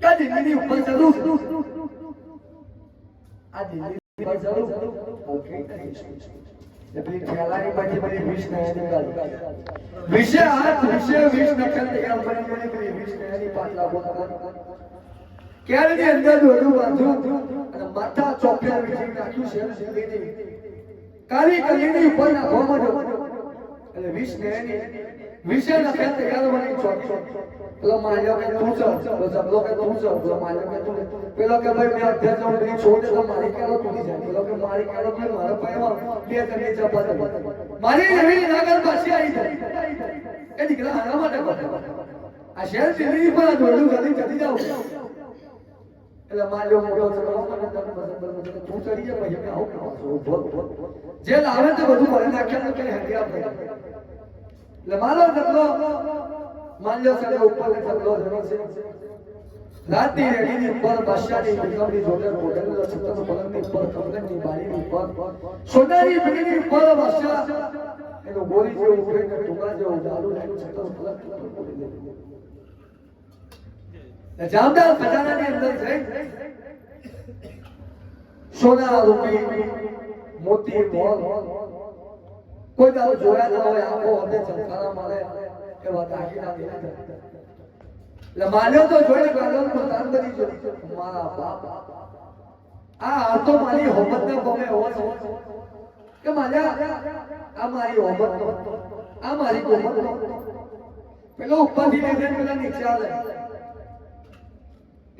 કે દિલ્હીની ઉપર ચડું આ દિલ્હી ઉપર ચડું ઓકે એ પેલી ઠેલાની પછી પેલી વીસ નયાની વિશે હાથ વિશે વીસ નખલ તૈયાર કરી મને પેલી વીસ નયાની પાટલા બોલા ક્યારેની અંદર દોરું બાંધ્યું અને કાલી કલીની ઉપર નાખવા એટલે વિશે નખલ તૈયાર બની ચોકી પેલો માન્યો કે તું ચો પેલો કે તું ચો પેલો માન્યો કે તું પેલો કે ભાઈ મેં અધ્યાત્મ જાઉં નહીં છોડ તો મારી કેળો તૂટી જાય. પેલો કે મારી કેળો કે મારા પાયમાં બે જણની ચપાત મારી જમીન નાગર પાછી આવી જાય. એ દીકરા આના માટે આ શહેર દિલ્હી પર દોડું ગાડી ચડી જાઉં એટલે માલ્યો મોટો તું ચડી જાય ભાઈ આવું જે લાવે તે બધું ભરી નાખ્યા તો કઈ હરિયા ભાઈ. એટલે મારો ચકલો માલ્યો ચડે ઉપર ને ચકલો જણો છે. રાતની રેડીની ઉપર, બાદશાહની બેગમની જોડે કોડેલો છત્તર પલંગની જઈ સોના રૂપી મોતી કોઈ દાવ જોયા ના હોય, આખો હદે ચમકારા મારે એવા દાગીના દેવા જાય. એટલે માન્યો તો જોઈ ગયો તો તાન બની જો મારા બાપ. આ આ તો મારી હોમત ને ગમે હોય કે માજા આ મારી હોમત નો આ મારી હોમત નો પેલો ઉપરથી લઈને પેલા નીચે આવે.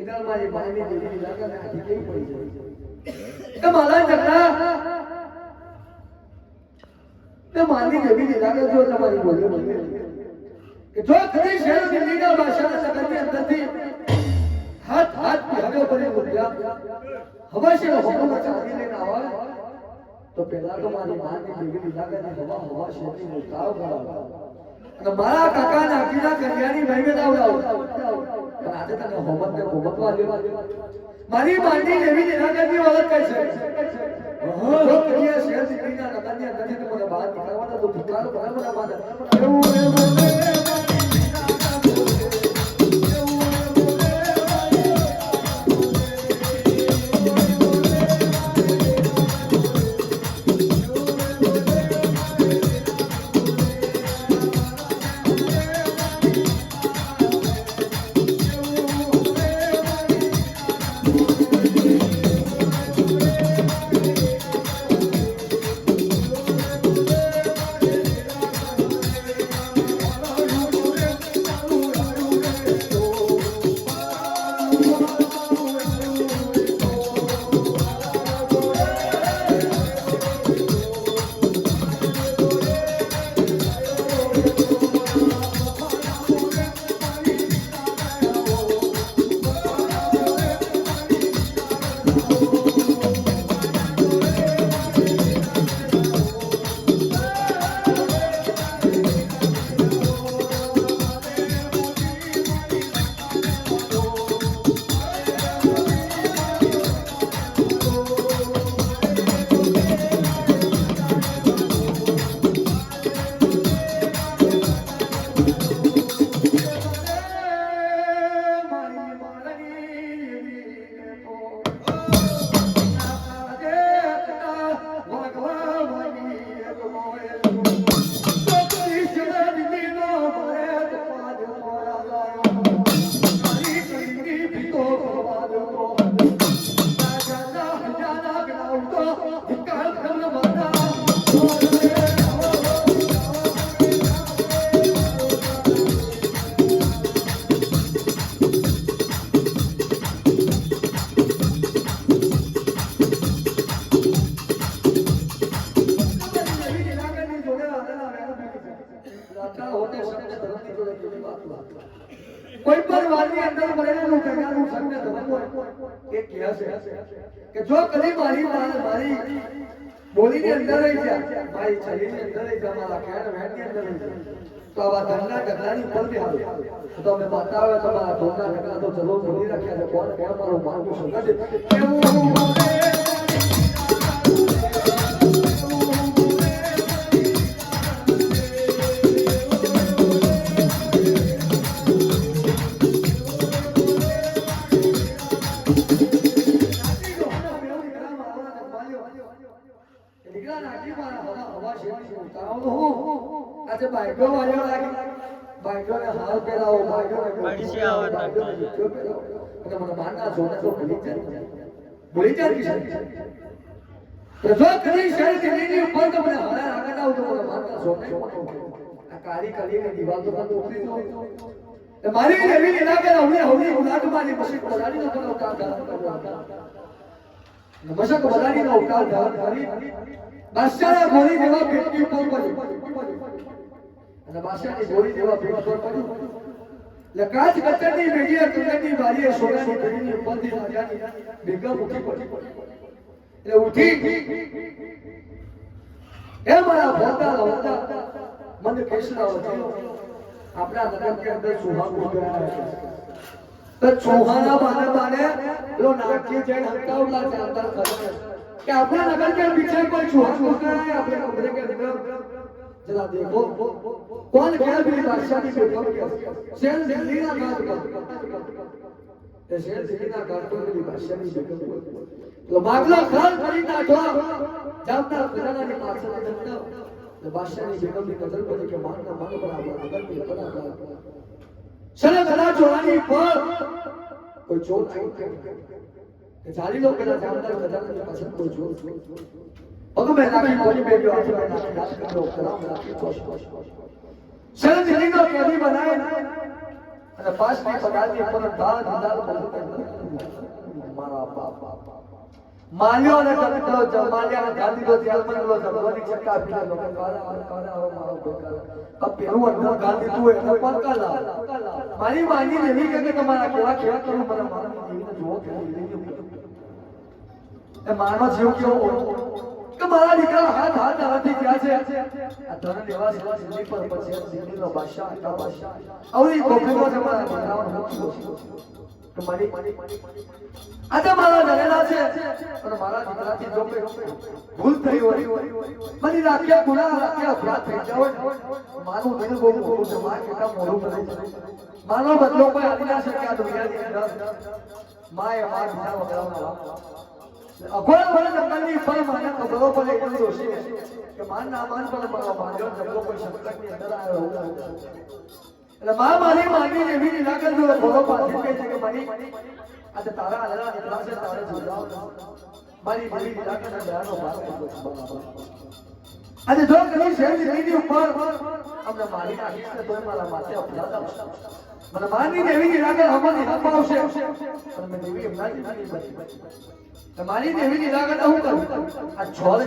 ઇધર મારી ભાઈની દેવી લાગે ને આથી કેવી પડી જાય. કે મારા ચકલા જો કે કદી શહેર દિલ્હીના ભાષાના સગનની અંદરથી હાથ હાથ ભાગે પડી બોલ્યા, હવે છે હુકમ ચાલી લઈને આવે, તો પહેલા તો મારી માની દેવી લીલાગરની હવા હવા શેરી મુકાવ કરાવ અને મારા કાકા નાકીના કન્યાની મહેમેદ આવડાવ પણ આજે તને હોમત ને હોમતવા દેવા મારી માની એના કરતી ઓળખ કઈ છે. જો કન્યા શહેર દિલ્હીના નગરની અંદરથી મને બહાર નીકળવાના તો ભૂતકાળ ભરાવાના માને એવું એ કહે છે કે જો તમે મારી મારી બોલીની અંદર રહી જા, મારી શરીરની અંદર રહી જા, મારા કહેણ વહેણની અંદર રહી જા, તો આવા ધનના ઢગલાની ઉપર બી હાલો તો તમે બતાવે તો મારા ધોના ઢગલા તો ચલો બોલી રાખ્યા છે. કોણ કોણ મારું માર્ગ શું કરે કેવું પહેરાવો બાઈકોને પડશે આવા બાઈકોને જુત્તો પહેરાવો. અને મને માનના જોને તો મને માનના જોને તો જેવા પેટની ઉપર પડી લકાજ કચરની મેગીએ તુંદરની બારીએ સોનાની કરીને ઉપરથી રાજાની ભેગા મૂકી પડી. એટલે ઉઠી. એ મારા ભોતા લવતા મને કૃષ્ણ વધ્યો આપણા લગન કે અંદર સુહાગ ઉતરાયા છે. તો ચોહાના બાને બાને લો નાટ્ય જૈન હંતા ચાલતા કરે કે આપણા લગન કે પીછે કોઈ સુહાગ આપણે કમરે કે અંદર. जरा देखो। कौन कह भी बादशाह की बेगम शेर लीना काट का तो तो शेर लीना काट को तो भी बादशाह की बेगम तो मागला खान करी नाटवा जब ना खजाना के पास ना जब तो बादशाह की बेगम की कदर को लेके मान ना मान बराबर अगर भी बना बना चले गला चोराई पर। कोई चोर आई जाली लोग गला जानदार खजाना के पास कोई चोर? ખજાનાની પાછળ કોઈ ચોર ભગો મેં નાખી કોની બેટ્યો આજે મેં નાખી રાત કરો કરામ રાખી કોશ સને દિલ્હીનો કેદી બનાય અને પાસની પગારની પર દાળ દાળ બધું મારા બાપ માલ્યો અને જગતો જમાલ્યા અને ગાંધી નો જેલમાં ગયો જગવાની ચક્કા આપી દો કે કાળા કાળા હવે મારો ભોગા આ પેલું અંદર ગાંધી તું એટલે પક્કા લા મારી માની એવી કે કે તમારા કેવા કેવા કરું મને મારા દેવીને જુઓ કે એ માનો જીવ કેવો હોય કે મારા દીકરા હાથ હાથ હાથી ગયા છે. મારી આજે મારા નરેલા છે. અને મારા ભૂલ થઈ હોય, મારી રાખ્યા થઈ જાય મારું મારે મોડું બને માનો બદલો કોઈ આ દુનિયાની અંદર. માએ માર અગોળ આજે તારા છે, તારે મારી મારી કરજો દયાનો બરાબર આજે જો કદી શેર દીકરીની ઉપર અમને મારી નાખીશ તો મારા માથે અપરાધ આવશે. મને માની દેવી ની લાગે હમણાં નિરામ આવશે. અને મેં દેવી એમના જીવનની બચી તમારી દેવી ની હું આ છોલ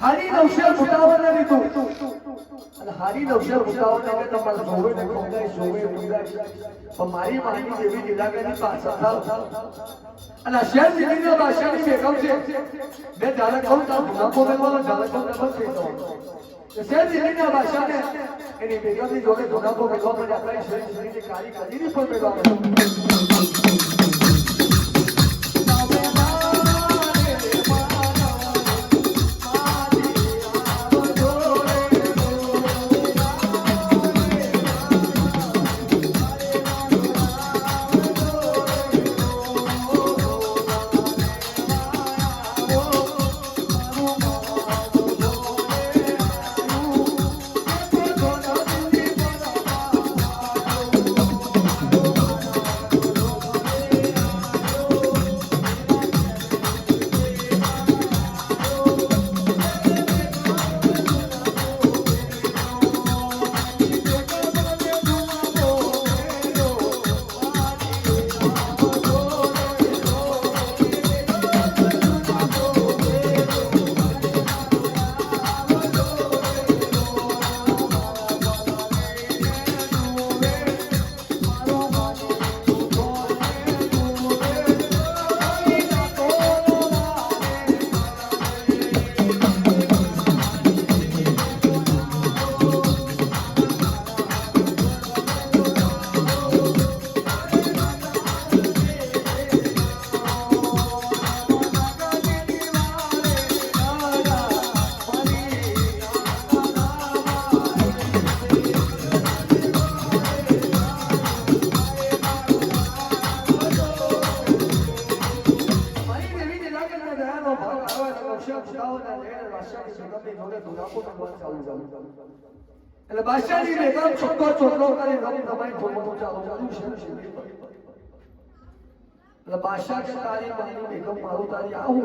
હારી નવશેર લીધું અને હારી નવશેર ફૂટાવાને કે તમારે જોવે ને ખોંગાય, જોવે મુંગાય પણ મારી માની દેવી લીલાગરની પાછળ અને શેર દીકરીનો બાદશાહની બેગમ છે મેં જ્યારે કહું ત્યાં ગુનાખો મેળવાનો જ્યારે કહું ત્યાં જવાનું શેર દીકરીના બાદશાહને એની બેગમની જોડે ગુનાખો મેળવા માટે આપણે શેર દીકરીની કાળી કાળીની પણ મેળવવાનું ભાગ એટલે બાદશાહની બેગમ છોકરો છોકરો કરી રમી રમાઈ ધોવાનું ચાલુ ચાલુ છે એટલે બાદશાહ કે તારી મારી બેગમ મારું તારી આવું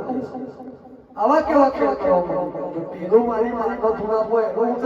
આવા કેવા કેવા કેવા પેલો મારી મારી ધુનાકો એનો હું